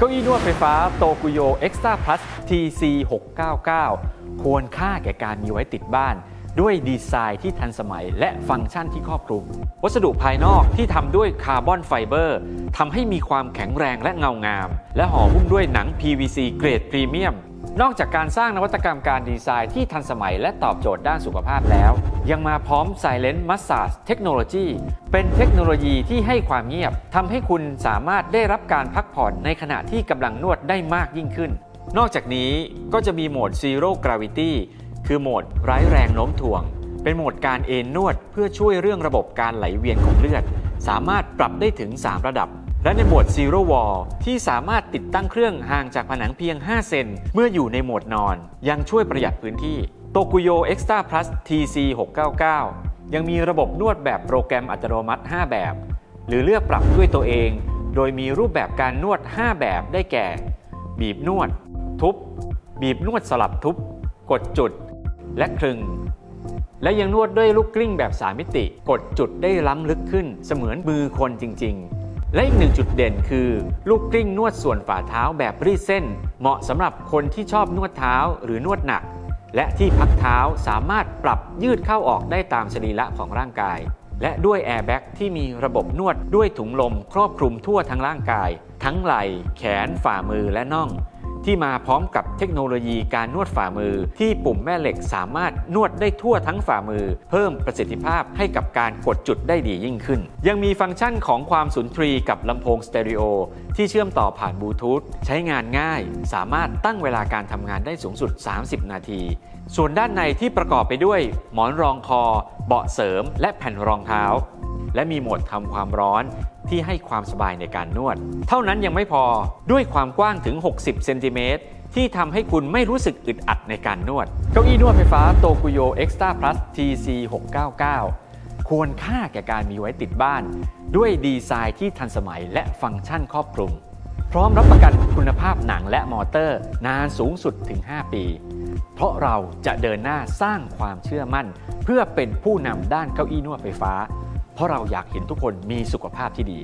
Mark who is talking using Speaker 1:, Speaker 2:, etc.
Speaker 1: เก้าอี้นวดไฟฟ้าโตกุโย Extra Plus TC 699ควรค่าแก่การมีไว้ติดบ้าน ด้วยดีไซน์ที่ทันสมัยและฟังก์ชันที่ครอบคลุม วัสดุภายนอกที่ทำด้วยคาร์บอนไฟเบอร์ทำให้มีความแข็งแรงและเงางาม และห่อหุ้มด้วยหนัง PVC เกรดพรีเมียม นอกจากการสร้างนวัตกรรมการดีไซน์ที่ทันสมัยและตอบโจทย์ด้านสุขภาพแล้ว ยังมาพร้อม Silent Massage Technology เป็นเทคโนโลยีที่ให้ความเงียบทำให้คุณสามารถได้รับการพักผ่อนในขณะที่กำลังนวดได้มากยิ่งขึ้น นอกจากนี้ก็จะมีโหมด Zero Gravity คือโหมดไร้แรงโน้มถ่วง เป็นโหมดการเอนนวดเพื่อช่วยเรื่องระบบการไหลเวียนของเลือด สามารถปรับได้ถึง 3 ระดับ และในโหมด Zero Wall ที่สามารถติดตั้งเครื่องห่างจากผนังเพียง 5 เซนเมื่ออยู่ในโหมดนอน ยังช่วยประหยัดพื้นที่โตกุโย Extra Plus TC 699 ยังมีระบบนวดแบบโปรแกรมอัตโนมัติ 5 แบบ หรือเลือกปรับด้วยตัวเอง โดยมีรูปแบบการนวด 5 แบบได้แก่ บีบนวด ทุบ บีบนวดสลับทุบ กดจุด และคลึง และยังนวดด้วยลูกกลิ้งแบบ 3 มิติ กดจุดได้ล้ำลึกขึ้น เสมือนมือคนจริง ๆ และอีกหนึ่งจุดเด่นคือ ลูกกลิ้งนวดส่วนฝ่าเท้าแบบรีดเส้น เหมาะสำหรับคนที่ชอบนวดเท้าหรือนวดหนัก และที่พักเท้าสามารถปรับยืดเข้าออกได้ตามสรีระของร่างกาย และด้วยแอร์แบ็กที่มีระบบนวดด้วยถุงลม ครอบคลุมทั่วทั้งร่างกาย ทั้งไหล่ แขนฝ่ามือและน่อง ที่มาพร้อมกับเทคโนโลยีการนวดฝ่ามือ ที่ปุ่มแม่เหล็กสามารถนวดได้ทั่วทั้งฝ่ามือ เพิ่มประสิทธิภาพให้กับการกดจุดได้ดียิ่งขึ้น ยังมีฟังก์ชันของความสุนทรีกับลำโพงสเตอริโอที่เชื่อมต่อผ่านบลูทูธใช้งานง่าย สามารถตั้งเวลาการทำงานได้สูงสุด 30 นาที ส่วนด้านในที่ประกอบไปด้วย หมอนรองคอ เบาะเสริม และแผ่นรองเท้า และมีโหมดทำความร้อนที่ให้ความสบายในการนวด เท่านั้นยังไม่พอด้วยความกว้างถึง 60 เซนติเมตรที่ทำให้คุณไม่รู้สึกอึดอัดในการนวด เก้าอี้นวดไฟฟ้าโตกุโย Extra Plus TC 699ควรค่าแก่การมีไว้ติดบ้าน ด้วยดีไซน์ที่ทันสมัยและฟังก์ชันครอบคลุม พร้อมรับประกันคุณภาพหนังและมอเตอร์ นานสูงสุดถึง 5 ปี เพราะเราจะเดินหน้าสร้างความเชื่อมั่น เพื่อเป็นผู้นำด้านเก้าอี้นวดไฟฟ้า เพราะเราอยากเห็นทุกคนมีสุขภาพที่ดี